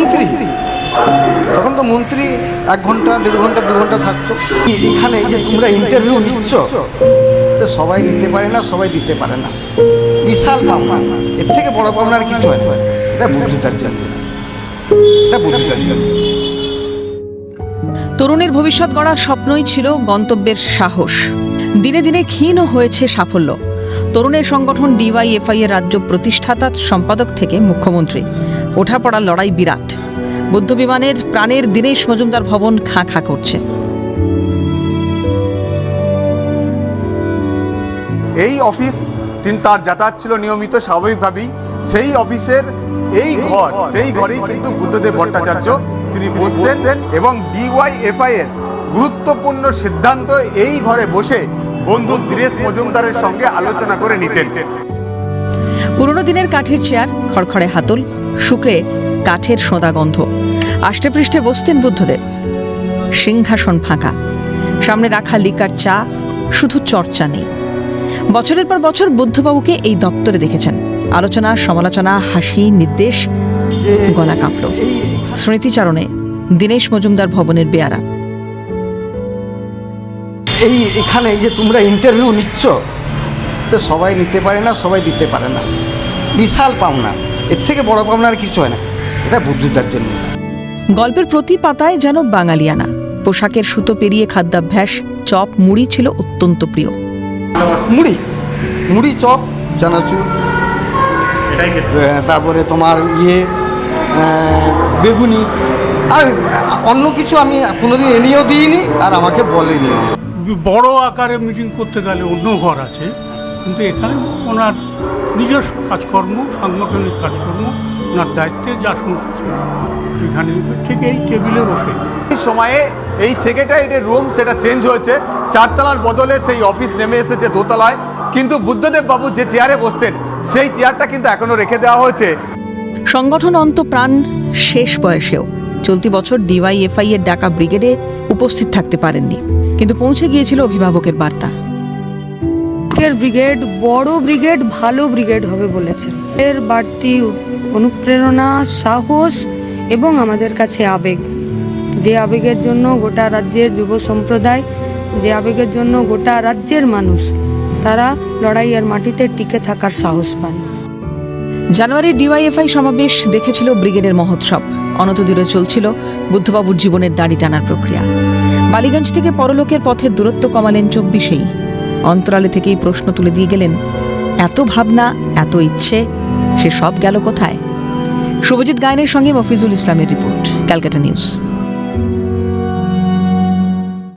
মন্ত্রী? তখন তো মন্ত্রী এক ঘণ্টা, দেড় ঘণ্টা, দু ঘণ্টা থাকতো। এখানে যে তোমরা ইন্টারভিউ নিচ্ছ, তো সবাই নিতে পারে না, সবাই দিতে পারে না। বিশাল পাওনা এর থেকে বড় পাওনা আর কিছু হয় এটা বুদ্ধিতার জন্য। এটা বুদ্ধিতার জন্য। তরুণের ভবিষ্যৎ গড়ার স্বপ্নই ছিল গন্তব্যের সাহস। দিনে দিনে ক্ষীণ হয়েছে সাফল্য। তরুণের সংগঠন ডিওয়াইএফআই এর রাজ্য প্রতিষ্ঠাতা, সম্পাদক থেকে মুখ্যমন্ত্রী। ওঠাপড়ার লড়াই বিরাট। বুদ্ধ বিমানের প্রাণের দীনেশ মজুমদার ভবন খাঁ খাঁ করছে। এই অফিস তিনি তার যাতায়াত ছিল নিয়মিত স্বাভাবিকভাবেই। সেই অফিসের এই ঘর সেই ঘরেই কিন্তু বুদ্ধদেব ভট্টাচার্য তিনি বসতেন এবং ডিওয়াইএফআই এর গুরুত্বপূর্ণ সিদ্ধান্ত এই ঘরে বসে বন্ধু দীরেশ মজুমদারের সঙ্গে আলোচনা করে নিতেন। পুরনো দিনের কাঠের চেয়ার, খড়খড়ে হাতল, শুক্রে কাঠের সোঁদা গন্ধ। আষ্টেপৃষ্ঠে বসতেন বুদ্ধদেব। সিংহাসন ফাঁকা। সামনে রাখা লিকার চা, শুধু চর্চা নেই। বছরের পর বছর বুদ্ধবাবুকে এই দপ্তরে দেখেছেন। আলোচনা, সমালোচনা, হাসি, নির্দেশ, গলা কাঁপল। স্মৃতিচারণে দীনেশ মজুমদার ভবনের বেয়ারা। এই এখানে যে তোমরা ইন্টারভিউ নিচ্ছ তো সবাই নিতে পারে না সবাই দিতে পারে না। বিশাল পাওনা। এর থেকে বড় পাওনা আর কিছু হয় না। এটা বুদ্ধিতার জন্য। গল্পের প্রতি পাতায় যেন বাঙালিয়ানা। পোশাকের সুতো পেরিয়ে খাদ্যাভ্যাস চপ মুড়ি ছিল অত্যন্ত প্রিয়। মুড়ি? মুড়ি চপ চানাচুর। তারপরে তোমার ইয়ে বেগুনি। আর অন্য কিছু আমি কোনোদিন এনেও দিইনি আর আমাকে বলেনি বড় আকারে মিটিং করতে গেলে অন্য ঘর আছে। কিন্তু এখানে ওনার নিজস্ব কাজকর্ম সাংগঠনিক কাজকর্ম ওনার দায়িত্বে যা সমস্ত ছিল, এখানে ঠিক এই টেবিলে বসে। এই সময়ে এই সেক্রেটারিয়েটের রুম সেটা চেঞ্জ হয়েছে। চারতলার বদলে সেই অফিস নেমে এসেছে দোতলায়। কিন্তু বুদ্ধদেব বাবু যে চেয়ারে বসতেন সেই চেয়ারটা কিন্তু এখনও রেখে দেওয়া হয়েছে। সংগঠন অন্ত প্রাণ শেষ বয়সেও চলতি বছর ডিওয়াইএফআই এর ডাকা ব্রিগেডে উপস্থিত থাকতে পারেননি। কিন্তু পৌঁছে গিয়েছিল অভিভাবকের বার্তা। এর ব্রিগেড, বড় ব্রিগেড, ভালো ব্রিগেড হবে বলেছেন। এর বাড়তি অনুপ্রেরণা, সাহস এবং আমাদের কাছে আবেগ। যে আবেগের জন্য গোটা রাজ্যের যুব সম্প্রদায়, যে আবেগের জন্য গোটা রাজ্যের মানুষ, তারা লড়াইয়ের মাটিতে টিকে থাকার সাহস পান। জানুয়ারির ডিওয়াইএফআই সমাবেশ দেখেছিল ব্রিগেডের মহোৎসব। অনতদূরে চলছিল বুদ্ধবাবুর জীবনের দাড়ি টানার প্রক্রিয়া। বালিগঞ্জ থেকে পরলোকের পথের দূরত্ব কমালেন চব্বিশেই। অন্তরালে থেকেই প্রশ্ন তুলে দিয়ে গেলেন, এত ভাবনা, এত ইচ্ছে, সে সব গেল কোথায়? শুভজিৎ গায়নের সঙ্গে মফিজুল ইসলামের রিপোর্ট, ক্যালকাটা নিউজ।